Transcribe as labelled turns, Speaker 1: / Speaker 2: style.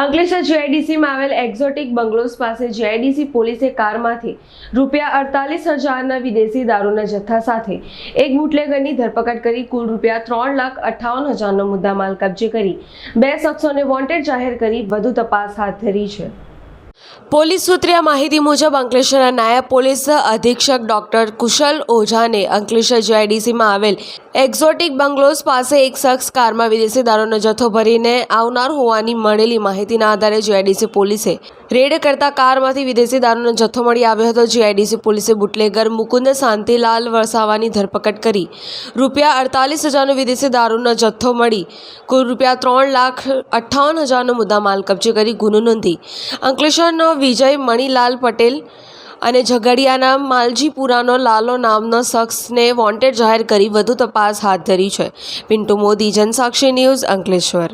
Speaker 1: અંકલેશ્વર જીઆઈડીસીમાં આવેલ exotic bungalows પાસે GIDC પોલીસે કારમાંથી રૂપિયા અડતાલીસ હજારના વિદેશી દારૂના જથ્થા સાથે એક બુટલેગરની ધરપકડ કરી, કુલ રૂપિયા ત્રણ લાખ અઠ્ઠાવન હજારનો મુદ્દામાલ કબજે કરી. બે શખ્સોને વોન્ટેડ જાહેર કરી, વધુ તપાસ હાથ ધરી છે. પોલીસ સૂત્રીય માહિતી મુજબ અંકલેશ્વરના નાયબ પોલીસ અધિક્ષક ડોક્ટર કુશલ ઓઝાને અંકલેશ્વર જીઆઈડીસીમાં આવેલ એક્ઝોટિક બંગલોઝ પાસે એક શખ્સ કારમાં વિદેશી દારૂનો જથ્થો ભરીને આવનાર હોવાની મળેલી માહિતીના આધારે જીઆઈડીસી પોલીસે રેડ કરતા કારમાંથી વિદેશી દારૂનો જથ્થો મળી આવ્યો હતો. જીઆઈડીસી પોલીસે બુટલેગર મુકુંદ શાંતિલાલ વરસાવાની ધરપકડ કરી. રૂપિયા અડતાલીસ હજારનો વિદેશી દારૂનો જથ્થો મળી, કુલ રૂપિયા ત્રણ લાખ અઠ્ઠાવન હજારનો મુદ્દામાલ કબજે કરી ગુનો નોંધી. અંકલેશ્વરનો વિજય મણિલાલ પટેલ અને ઝઘડિયાના માલજીપુરાનો લાલો નામનો શખ્સને વોન્ટેડ જાહેર કરી વધુ તપાસ હાથ ધરી છે. પિન્ટુ મોદી, જનસાક્ષી ન્યૂઝ અંકલેશ્વર.